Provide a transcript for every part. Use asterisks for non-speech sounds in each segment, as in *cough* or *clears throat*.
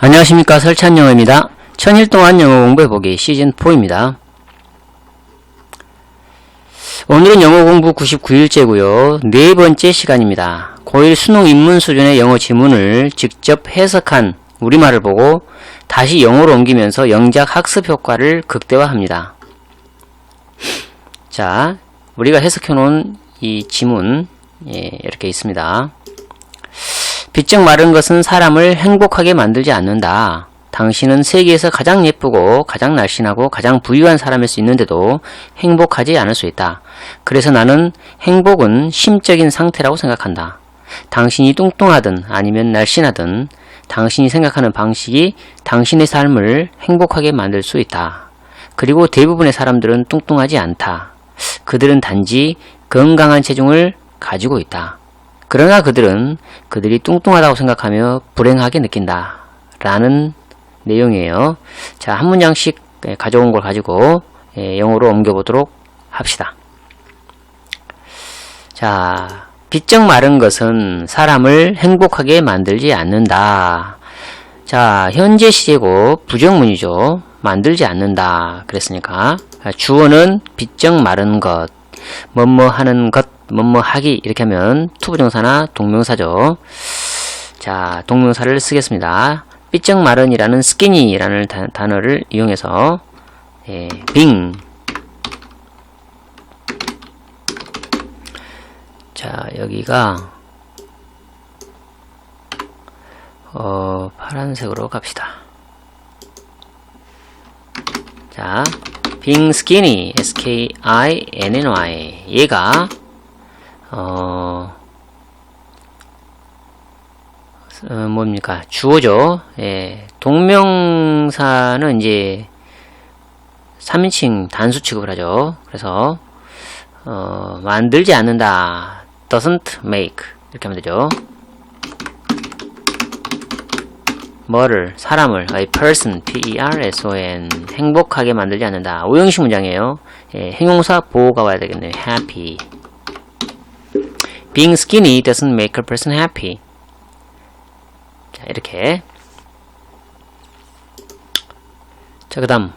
안녕하십니까 설찬영어입니다. 천일 동안 영어 공부해보기 시즌4입니다. 오늘은 영어 공부 99일째고요. 네 번째 시간입니다. 고1 수능 입문 수준의 영어 지문을 직접 해석한 우리말을 보고 다시 영어로 옮기면서 영작 학습 효과를 극대화합니다. 자, 우리가 해석해 놓은 이 지문 예, 이렇게 있습니다. 비쩍 마른 것은 사람을 행복하게 만들지 않는다. 당신은 세계에서 가장 예쁘고 가장 날씬하고 가장 부유한 사람일 수 있는데도 행복하지 않을 수 있다. 그래서 나는 행복은 심적인 상태라고 생각한다. 당신이 뚱뚱하든 아니면 날씬하든 당신이 생각하는 방식이 당신의 삶을 행복하게 만들 수 있다. 그리고 대부분의 사람들은 뚱뚱하지 않다. 그들은 단지 건강한 체중을 가지고 있다. 그러나 그들은 그들이 뚱뚱하다고 생각하며 불행하게 느낀다. 라는 내용이에요. 자, 한 문장씩 예, 가져온 걸 가지고 예, 영어로 옮겨보도록 합시다. 자, 비쩍 마른 것은 사람을 행복하게 만들지 않는다. 자, 현재 시제고 부정문이죠. 만들지 않는다. 그랬으니까 주어는 비쩍 마른 것, 뭐뭐 하는 것, 뭐뭐 하기 이렇게 하면 투부정사나 동명사죠. 자, 동명사를 쓰겠습니다. 삐쩍 마른이라는 다- 단어를 이용해서 예, being 자, 여기가 어, 파란색으로 갑시다. 자, being skinny, S-K-I-N-N-Y. 얘가, 어, 어, 뭡니까? 주어죠. 예, 동명사는 이제 3인칭 단수 취급을 하죠. 그래서, 어, 만들지 않는다. doesn't make. 이렇게 하면 되죠. 뭐를 사람을 a person p-e-r-s-o-n 행복하게 만들지 않는다 오형식 문장이에요 예, 형용사 보호가 와야 되겠네요 happy being skinny doesn't make a person happy. 자 이렇게. 자 그 다음.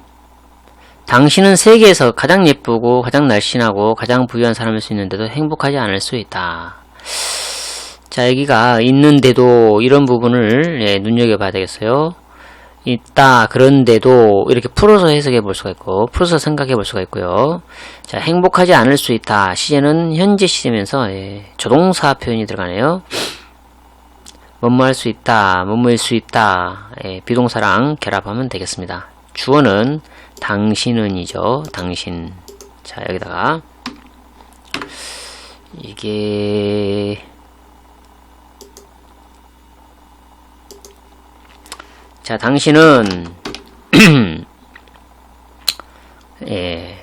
당신은 세계에서 가장 예쁘고 가장 날씬하고 가장 부유한 사람일 수 있는데도 행복하지 않을 수 있다. 자, 여기가 있는데도 이런 부분을 예, 눈여겨봐야 되겠어요. 있다, 그런데도 이렇게 풀어서 해석해 볼 수가 있고, 풀어서 생각해 볼 수가 있고요. 자, 행복하지 않을 수 있다. 시제는 현재 시제면서 예, 조동사 표현이 들어가네요. 뭐뭐 할 수 있다, 뭐뭐일 수 있다. 예, 비동사랑 결합하면 되겠습니다. 주어는 당신은이죠. 당신. 자, 여기다가 이게 자, 당신은 *clears throat* 예.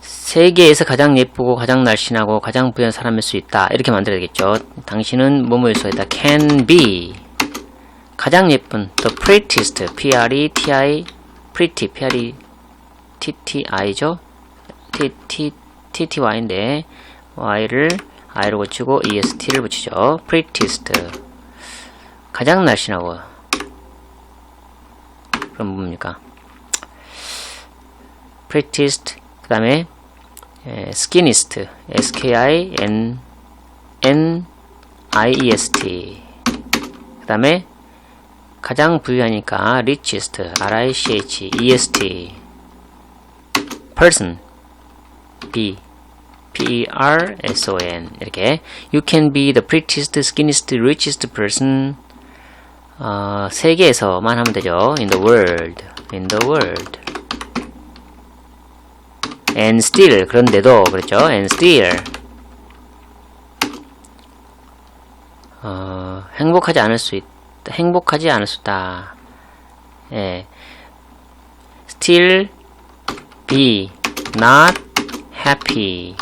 세계에서 가장 예쁘고 가장 날씬하고 가장 부유한 사람일 수 있다. 이렇게 만들어야 되겠죠. 당신은 뭐뭐일 수 있다. can be 가장 예쁜 the prettiest p-r-e-t-i pretty p-r-e-t-t-i죠. t-t t-t-y인데 y를 i로 고치고 est를 붙이죠. prettiest 가장 날씬하고 그럼 뭡니까? prettiest 그 다음에 skinniest s-k-i-n n i-e-s-t 그 다음에 가장 부유하니까 richest r-i-c-h-e-s-t person b p-e-r-s-o-n 이렇게 you can be the prettiest, skinniest, richest person 어, 세계에서만 하면 되죠. In the world, in the world. And still 그런데도 그렇죠. And still 어, 행복하지 않을 수 있다. 행복하지 않을 수 있다. 예. Still be not happy.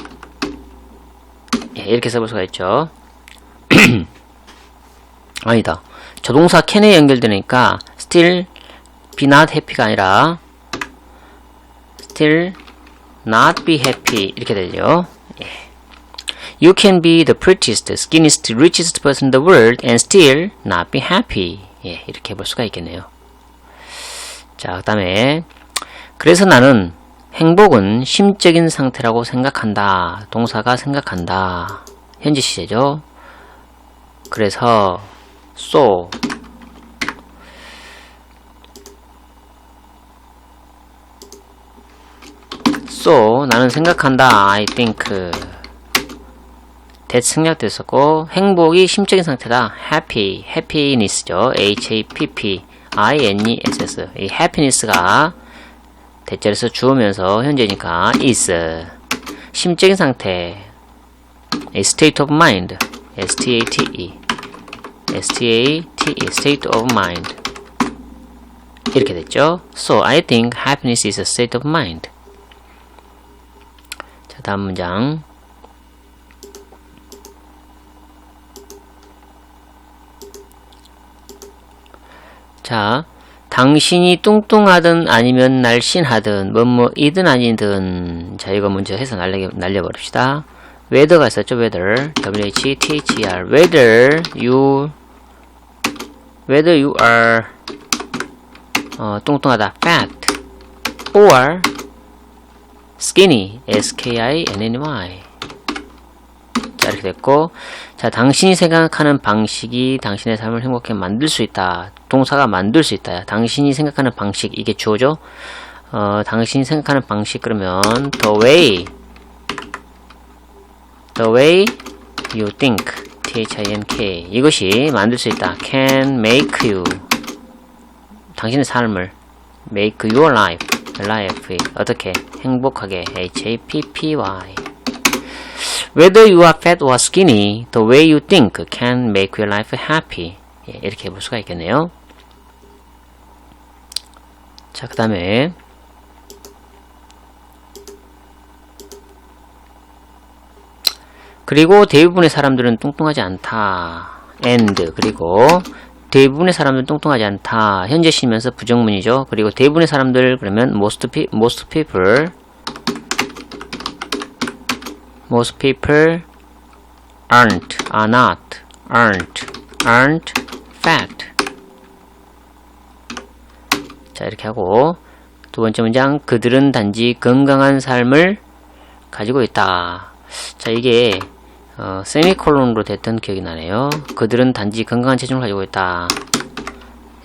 예, 이렇게 써볼 수가 있죠. 아니다. 조동사 can에 연결되니까 still be not happy가 아니라 still not be happy 이렇게 되죠. 예. You can be the prettiest, skinniest, richest person in the world and still not be happy. 예, 이렇게 볼 수가 있겠네요. 자, 그 다음에 그래서 나는 행복은 심적인 상태라고 생각한다. 동사가 생각한다. 현재 시제죠. 그래서 so so 나는 생각한다. I think that 생략됐었고 행복이 심적인 상태다. happy happiness죠. H A P P I N E S S 이 happiness가 대자리에서 주어면서 현재니까 is 심적인 상태 state of mind S T A T E S T A T E state of mind 이렇게 됐죠. So I think happiness is a state of mind. 자 다음 문장 자, 당신이 뚱뚱하든 아니면 날씬하든 뭐뭐이든 아니든 자 이거 먼저 해서 날려 날려버립시다. Whether가 있었죠. whether w h t h e r. whether you whether you are 어, 뚱뚱하다. fat or skinny. S k i n n y. 자 이렇게 됐고. 자 당신이 생각하는 방식이 당신의 삶을 행복하게 만들 수 있다. 동사가 만들 수 있다. 당신이 생각하는 방식 이게 주어죠 어 당신이 생각하는 방식 그러면 the way the way you think t-h-i-n-k 이것이 만들 수 있다 can make you 당신의 삶을 make your life life 어떻게 행복하게 h-a-p-p-y Whether you are fat or skinny, the way you think can make your life happy. 예, 이렇게 볼 수가 있겠네요. 자, 그 다음에 그리고 대부분의 사람들은 뚱뚱하지 않다. and 그리고 대부분의 사람들은 뚱뚱하지 않다. 현재 시면서 부정문이죠. 그리고 대부분의 사람들 그러면 most, pe most people most people aren't, are not, aren't, aren't fat. 자, 이렇게 하고, 두 번째 문장, 그들은 단지 건강한 삶을 가지고 있다. 자, 이게, 어, 세미콜론으로 됐던 기억이 나네요. 그들은 단지 건강한 체중을 가지고 있다.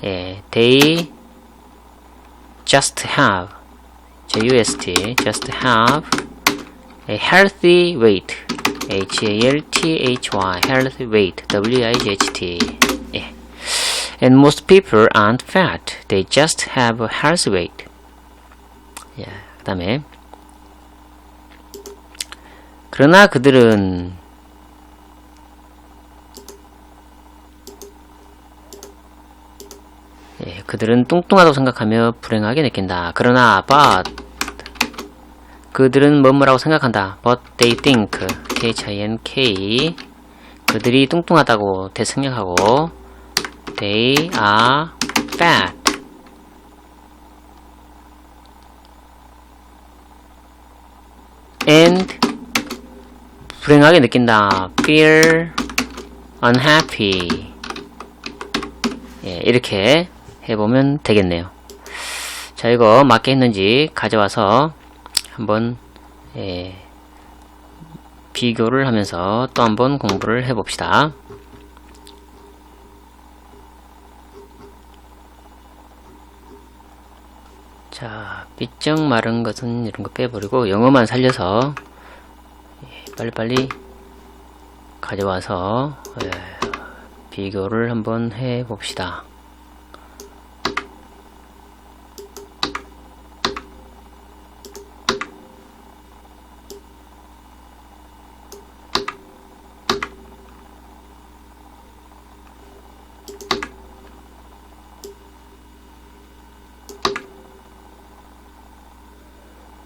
예, they just have, J-U-S-T, just have a healthy weight. H-A-L-T-H-Y, healthy weight. W-I-G-H-T. 예. And most people aren't fat. They just have a healthy weight. 예. 그 다음에. 그러나 그들은 예, 그들은 뚱뚱하다고 생각하며 불행하게 느낀다. 그러나 but 그들은 뭐뭐라고 생각한다. But they think, T-H-I-N-K 그들이 뚱뚱하다고 대생략하고 They are fat. And 불행하게 느낀다. Feel unhappy. 예, 이렇게 해보면 되겠네요. 자, 이거 맞게 했는지 가져와서 한번 예, 비교를 하면서 또 한번 공부를 해봅시다. 자, 삐쩍 마른 것은 이런 거 빼버리고 영어만 살려서 예, 빨리빨리 가져와서 예, 비교를 한번 해봅시다.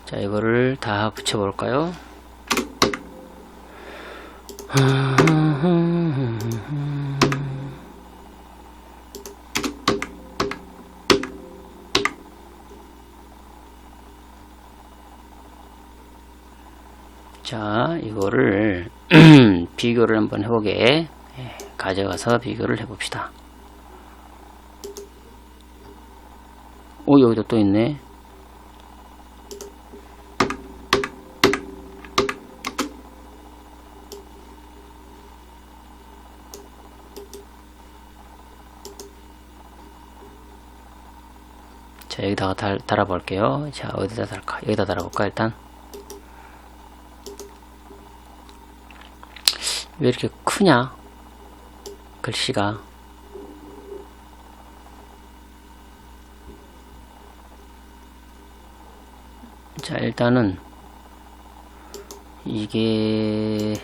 자, 이거를 다 붙여볼까요? 자, 이거를 *clears throat* 비교를 한번 해보게 예, 가져가서 비교를 해봅시다. 오, 여기도 또 있네. 자, 여기다가 달, 달아볼게요. 자, 어디다 달까? 여기다 달아볼까, 일단. 왜 이렇게 크냐? 글씨가. 자, 일단은, 이게,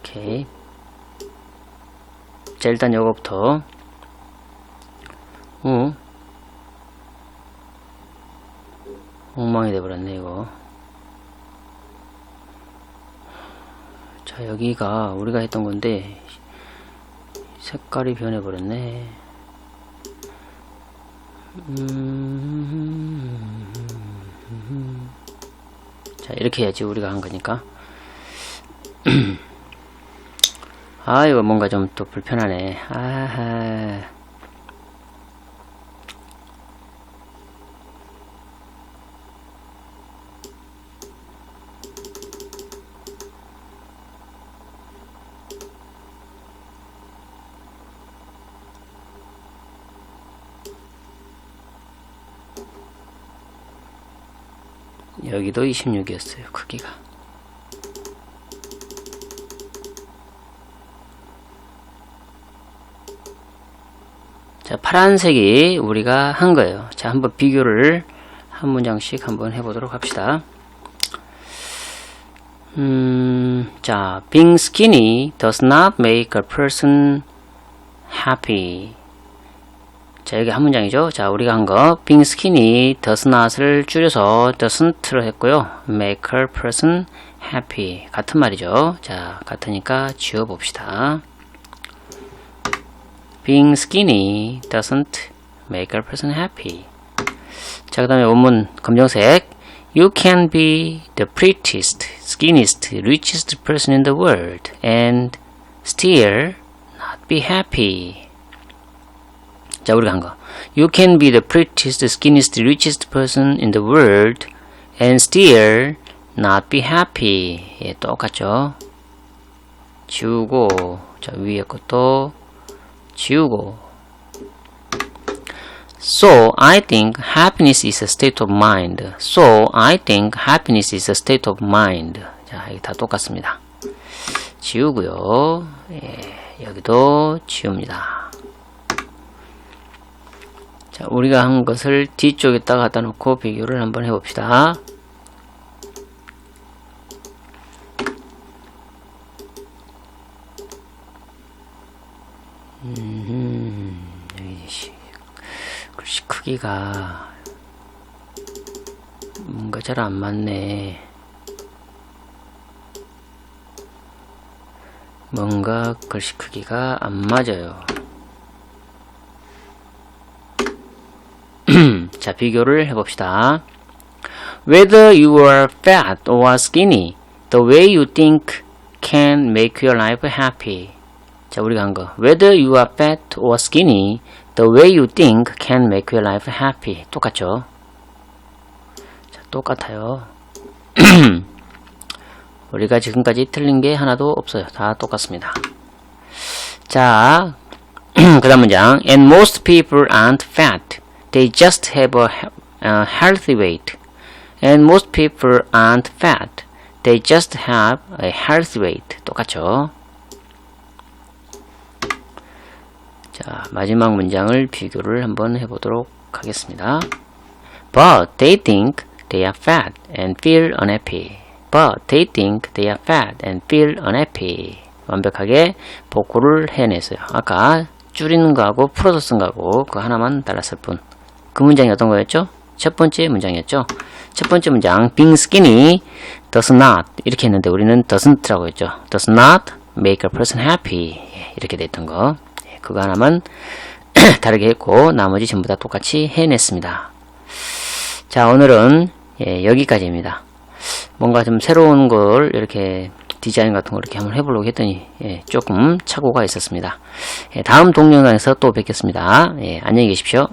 오케이. 자, 일단 요거부터. 어? 엉망이 돼버렸네, 이거. 자, 여기가 우리가 했던 건데, 색깔이 변해버렸네. 음, 자, 이렇게 해야지, 우리가 한 거니까. *clears throat* 아, 이거 뭔가 좀 또 불편하네. 아하. 여기도 26이었어요, 크기가. 자, 파란색이 우리가 한 거예요. 자, 한번 비교를 한 문장씩 한번 해보도록 합시다. 음, 자, being skinny does not make a person happy. 자, 여기 한 문장이죠. 자, 우리가 한 거, being skinny does not을 줄여서 doesn't로 했고요. make a person happy. 같은 말이죠. 자, 같으니까 지워봅시다. being skinny doesn't make a person happy. 자, 그 다음에 원문 검정색. You can be the prettiest, skinniest, richest person in the world and still not be happy. 자, 우리가 한 거. You can be the prettiest, skinniest, richest person in the world and still not be happy. 예, 똑같죠? 지우고, 자, 위에 것도 지우고. So, I think happiness is a state of mind. So, I think happiness is a state of mind. 자, 이게 다 똑같습니다. 지우고요. 예, 여기도 지웁니다. 자, 우리가 한 것을 뒤쪽에다 갖다 놓고 비교를 한번 해봅시다. 음, 글씨 크기가 뭔가 잘 안 맞네. 뭔가 글씨 크기가 안 맞아요. 자, 비교를 해봅시다. Whether you are fat or skinny, the way you think can make your life happy. 자, 우리가 한 거. Whether you are fat or skinny, the way you think can make your life happy. 똑같죠? 자, 똑같아요. 우리가 지금까지 틀린 게 하나도 없어요. 다 똑같습니다. 자, 그 다음 문장. And most people aren't fat. They just have a uh, healthy weight. And most people aren't fat. They just have a healthy weight. 똑같죠? 자, 마지막 문장을 비교를 한번 해보도록 하겠습니다. But they think they are fat and feel unhappy. But they think they are fat and feel unhappy. 완벽하게 복구를 해냈어요. 아까 줄이는 거하고 풀어서 쓴 거하고 그 하나만 달랐을 뿐. 그 문장이 어떤 거였죠? 첫 번째 문장이었죠. 첫 번째 문장 being skinny does not 이렇게 했는데 우리는 doesn't라고 했죠. does not make a person happy 예, 이렇게 됐던 거. 예, 그거 하나만 *clears throat* 다르게 했고 나머지 전부 다 똑같이 해냈습니다. 자 오늘은 예, 여기까지입니다. 뭔가 좀 새로운 걸 이렇게 디자인 같은 거 이렇게 한번 해보려고 했더니 예, 조금 착오가 있었습니다. 예, 다음 동영상에서 또 뵙겠습니다. 예, 안녕히 계십시오.